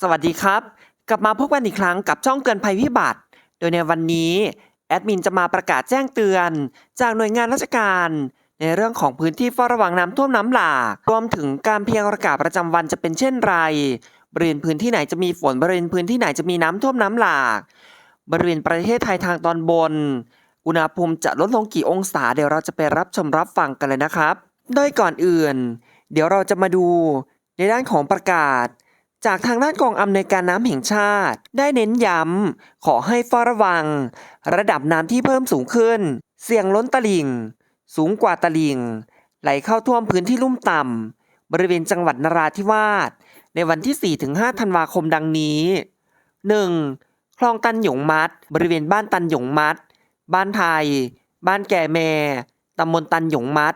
สวัสดีครับ กลับมาพบกันอีกครั้งกับช่องเตือนภัยพิบัติ โดยในวันนี้ แอดมินจะมาประกาศแจ้งเตือน จากหน่วยงานราชการ ในเรื่องของพื้นที่เฝ้าระวังน้ำท่วมน้ำหลาก รวมถึงการเพียากรณ์อากาศประจำวันจะเป็นเช่นไร บริเวณพื้นที่ไหนจะมีฝน บริเวณพื้นที่ไหนจะมีน้ำท่วมน้ำหลาก บริเวณประเทศไทยทางตอนบน อุณหภูมิจะลดลงกี่องศา เดี๋ยวเราจะไปรับชมรับฟังกันเลยนะครับ โดยก่อนอื่น เดี๋ยวเราจะมาดูในด้านของประกาศ จากทางด้านกองอำนวยการน้ำแห่งชาติ ได้เน้นย้ำ ขอให้เฝ้าระวัง ระดับน้ำที่เพิ่มสูงขึ้น เสี่ยงล้นตลิ่ง สูงกว่าตลิ่ง ไหลเข้าท่วมพื้นที่ลุ่มต่ำ บริเวณจังหวัดนราธิวาส ในวันที่ 4-5 ธันวาคมดังนี้ 1. คลองตันหยงมัด บริเวณบ้านตันหยงมัด บ้านไทย บ้านแก่แม่ตำบลตันหยงมัด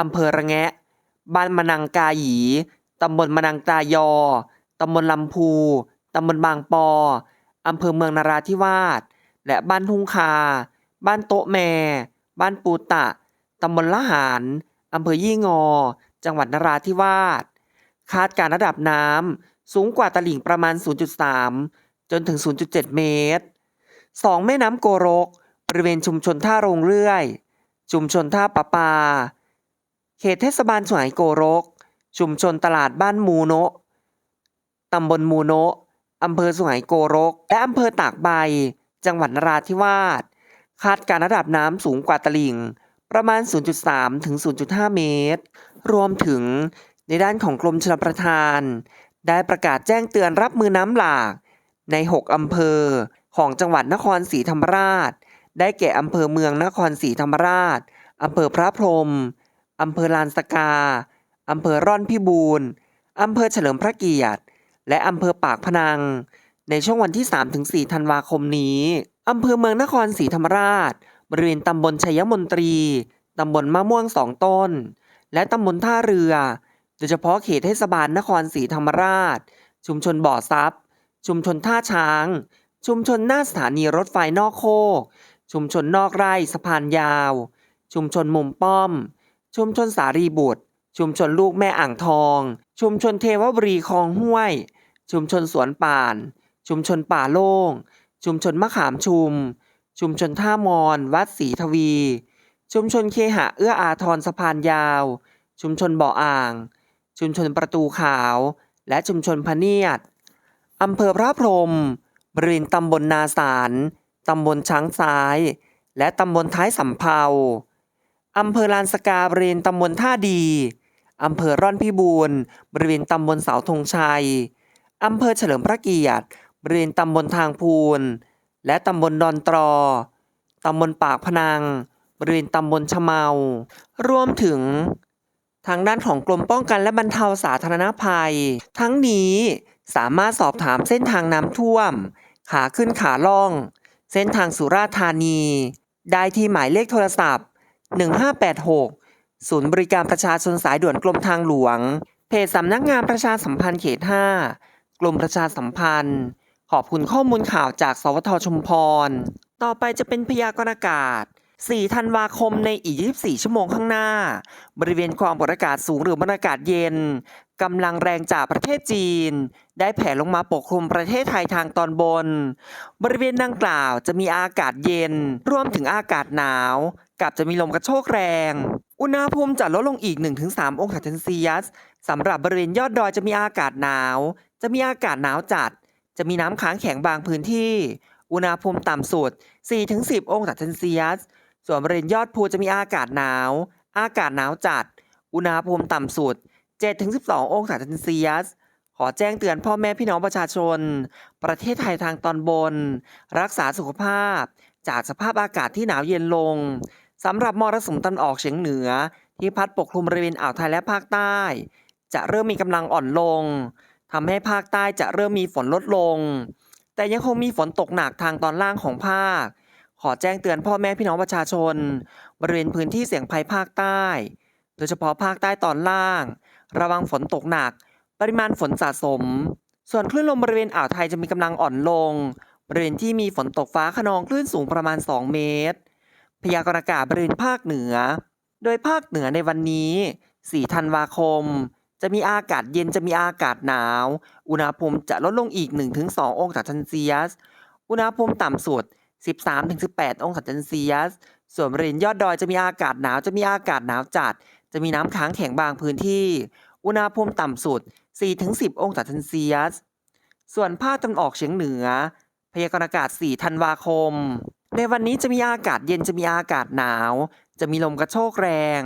อำเภอระแงะ บ้านมะนังกาหยี ตำบลมะนังตายอ ตำบลลำพู ตำบลบางปอ อำเภอเมืองนราธิวาส และบ้านทุ่งคา บ้านโต๊ะแมบ้านปูตะ ตำบลละหารอำเภอยี่งอ จังหวัดนราธิวาส คาดการระดับน้ำสูงกว่าตลิ่งประมาณ 0.3 จนถึง 0.7 เมตร 2 แม่น้ำโกรก บริเวณชุมชนท่าโรงเรื่อย ชุมชนท่าปะปา เขตเทศบาลสุไหโกรก ชุมชนตลาดบ้านมูโนะ ตำบลมูโนะอำเภอสุไหงโกรก และอำเภอตากใบ จังหวัดนราธิวาส คาดการระดับน้ำสูงกว่าตลิ่ง ประมาณ 0.3 ถึง 0.5 เมตร รวมถึงในด้านของกรมชลประทาน ได้ประกาศแจ้งเตือนรับมือน้ำหลากใน 6 อำเภอของจังหวัดนครศรีธรรมราช ได้แก่อำเภอเมืองนครศรีธรรมราช อำเภอพระพรหมอำเภอลานสกา อำเภอร่อนพิบูรณ์อำเภอเฉลิมพระเกียรติ และอำเภอปากพนัง ในช่วงวันที่ 3-4 ธันวาคมนี้อำเภอเมืองนครศรีธรรมราช บริเวณตำบลชัยมนตรี ตำบลมะม่วงสองต้น และตำบลท่าเรือ โดยเฉพาะเขตเทศบาลนครศรีธรรมราช ชุมชนบ่อซับชุมชนท่าช้าง ชุมชนหน้าสถานีรถไฟนอกโคก ชุมชนนอกไร่สะพานยาว ชุมชนมุมป้อม ชุมชนสารีบุตร ชุมชนลูกแม่อ่างทอง ชุมชนเทวบรีคลองห้วย ชุมชนสวนป่าน ชุมชนป่าโล่ง ชุมชนมะขามชุม ชุมชนท่ามอน วัดศรีทวี ชุมชนเคหะเอื้ออาทรสะพานยาว ชุมชนบ่ออ่าง ชุมชนประตูขาว และชุมชนพเนียดอำเภอพระพรหมบริเวณตำบลนาสารตำบลช้างซ้าย และตำบลท้ายสำเภาอำเภอลานสกาบริเวณตำบลท่าดีอำเภอร่อนพิบูรณ์บริเวณตำบลเสาธงชัย อำเภอเฉลิมพระเกียรติบริเวณตำบลทางพูน และตำบลดอนตรอ ตำบลปากพนัง บริเวณตำบลชะเมารวมถึง ทางด้านของกรมป้องกันและบรรเทาสาธารณภัย ทั้งนี้สามารถสอบถามเส้นทางน้ำท่วม ขาขึ้นขาล่อง เส้นทางสุราษฎร์ธานี ได้ที่หมายเลขโทรศัพท์ 1586 ศูนย์บริการประชาชนสายด่วนกรมทางหลวง เพจสำนักงานประชาสัมพันธ์เขต 5 กรมประชาสัมพันธ์ ขอบคุณข้อมูลข่าวจากสวทชุมพร ต่อไปจะเป็นพยากรณ์อากาศ 4 ธันวาคมในอีก 24 ชั่วโมงข้างหน้า บริเวณความกดอากาศสูงหรือมวลอากาศเย็นกำลังแรงจากประเทศจีน ได้แผ่ลงมาปกคลุมประเทศไทยทางตอนบน บริเวณดังกล่าวจะมีอากาศเย็นรวมถึงอากาศหนาว กับจะมีลมกระโชกแรง อุณหภูมิจะลดลงอีก 1-3 องศาเซลเซียสสำหรับบริเวณยอดดอยจะมีอากาศหนาว จะมีอากาศหนาวจัด จะมีน้ำค้างแข็งบางพื้นที่ อุณหภูมิต่ำสุด 4-10 องศาเซลเซียส ส่วนบริเวณยอดภูจะมีอากาศหนาว อากาศหนาวจัด อุณหภูมิต่ำสุด 7-12 องศาเซนเซียส ขอแจ้งเตือนพ่อแม่พี่น้องประชาชน ประเทศไทยทางตอนบน รักษาสุขภาพ จากสภาพอากาศที่หนาวเย็นลงสำหรับมรสุมตะวันออกเฉียงเหนือ ที่พัดปกคลุมบริเวณอ่าวไทยและภาคใต้ จะเริ่มมีกำลังอ่อนลง ทำให้ภาคใต้จะเริ่มมีฝนลดลง แต่ยังคงมีฝนตกหนักทางตอนล่างของภาค ขอแจ้งเตือนพ่อแม่พี่น้องประชาชน บริเวณพื้นที่เสี่ยงภัยภาคใต้ โดยเฉพาะภาคใต้ตอนล่าง ระวังฝนตกหนัก ปริมาณฝนสะสม ส่วนคลื่นลมบริเวณอ่าวไทยจะมีกำลังอ่อนลง บริเวณที่มีฝนตกฟ้าขนองคลื่นสูงประมาณ 2 เมตร พยากรณ์อากาศบริเวณภาคเหนือ โดยภาคเหนือในวันนี้ 4 ธันวาคม จะมีอากาศเย็นจะมีอากาศหนาว อุณหภูมิจะลดลงอีก 1-2 องศาเซนเซียส อุณหภูมิต่ำสุด 13-18 องศาเซนเซียส ส่วนบริเวณยอดดอยจะมีอากาศหนาวจะมีอากาศหนาวจัด จะมีน้ำค้างแข็งบางพื้นที่ อุณหภูมิต่ำสุด 4-10 องศาเซนเซียส ส่วนภาคตะวันออกเฉียงเหนือ พยากรณ์อากาศ 4 ธันวาคม ในวันนี้จะมีอากาศเย็นจะมีอากาศหนาว จะมีลมกระโชกแรง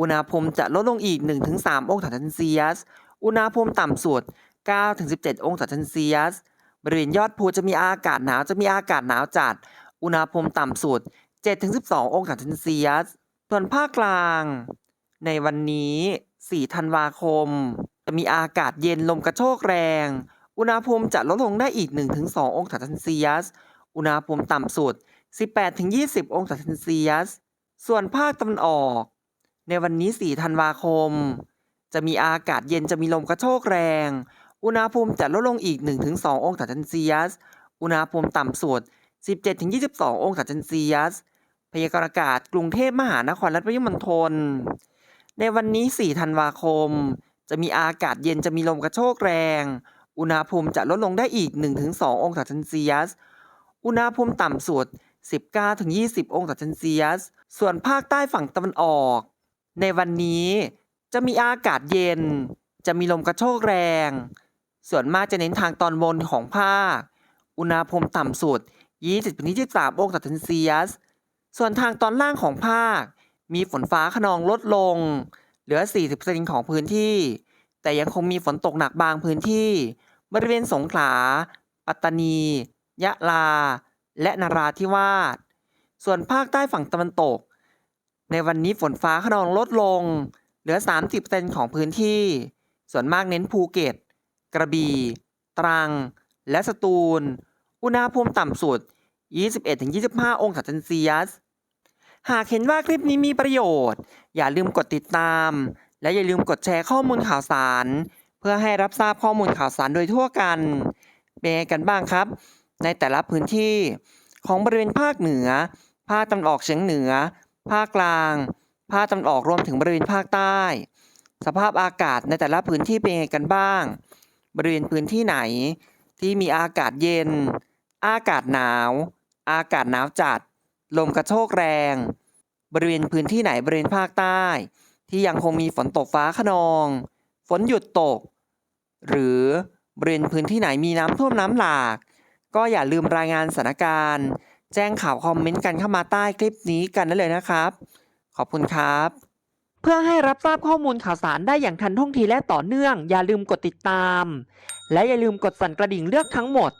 อุณหภูมิจะลดลงอีก 1-3 องศาเซนเซียส อุณหภูมิต่ำสุด 9-17 องศาเซนเซียส บริเวณยอดภูจะมีอากาศหนาวจะมีอากาศหนาวจัด อุณหภูมิต่ำสุด 7-12 องศาเซนเซียส ส่วนภาคกลาง ในวันนี้ 4 ธันวาคม จะมีอากาศเย็นลมกระโชกแรง อุณหภูมิจะลดลงได้อีก 1-2 องศาเซนเซียส อุณหภูมิต่ำสุด 18-20 องศาเซนเซียส ส่วนภาคตะวันออก ในวันนี้ 4 ธันวาคม จะมีอากาศเย็นจะมีลมกระโชกแรง อุณหภูมิจะลดลงอีก 1-2 องศาเซนเซียส อุณหภูมิต่ำสุด 17-22 องศาเซนเซียส พยากรณ์อากาศกรุงเทพมหานครและปริมณฑล ในวันนี้ 4 ธันวาคม จะมีอากาศเย็นจะมีลมกระโชกแรง อุณหภูมิจะลดลงได้อีก 1-2 องศาเซนเซียส อุณหภูมิต่ำสุด 19-20 องศาเซนเซียส ส่วนภาคใต้ฝั่งตะวันออก ในวันนี้จะมีอากาศเย็น จะมีลมกระโชกแรง ส่วนมากจะเน้นทางตอนบนของภาค อุณหภูมิต่ำสุด 20-23 องศาเซนเซียส ส่วนทางตอนล่างของภาค มีฝนฟ้าขนองลดลง เหลือ 40%ของพื้นที่ แต่ยังคงมีฝนตกหนักบางพื้นที่ บริเวณสงขลา ปัตตานี ยะลา และนราธิวาส ส่วนภาคใต้ฝั่งตะวันตก ในวันนี้ฝนฟ้าขนองลดลง เหลือ 30%ของพื้นที่ ส่วนมากเน้นภูเก็ต กระบี่ ตรัง และสตูล อุณหภูมิต่ำสุด 21-25 องศาเซนเซียส หากเห็นว่าคลิปนี้มีประโยชน์ อย่าลืมกดติดตาม และอย่าลืมกดแชร์ข้อมูลข่าวสาร เพื่อให้รับทราบข้อมูลข่าวสารโดยทั่วกัน เป็นไงกันบ้างครับ ในแต่ละพื้นที่ของบริเวณภาคเหนือ ภาคตะวันออกเฉียงเหนือ ภาคกลาง ภาคตะวันออกรวมถึงบริเวณภาคใต้ สภาพอากาศในแต่ละพื้นที่เป็นยังไงกันบ้าง บริเวณพื้นที่ไหนที่มีอากาศเย็น อากาศหนาว อากาศหนาวจัด ลมกระโชกแรง บริเวณพื้นที่ไหนบริเวณภาคใต้ ที่ยังคงมีฝนตกฟ้าขนอง ฝนหยุดตก หรือบริเวณพื้นที่ไหนมีน้ำท่วมน้ำหลาก ก็อย่าลืมรายงานสถานการณ์ แจ้งข่าวคอมเมนต์กันเข้ามาใต้คลิปนี้กันได้เลยนะครับ ขอบคุณครับ เพื่อให้รับทราบข้อมูลข่าวสารได้อย่างทันท่วงทีและต่อเนื่อง อย่าลืมกดติดตาม และอย่าลืมกดสั่นกระดิ่งเลือกทั้งหมด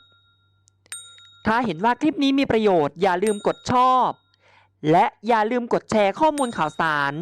ถ้าเห็นว่าคลิปนี้มีประโยชน์ อย่าลืมกดชอบ และอย่าลืมกดแชร์ข้อมูลข่าวสาร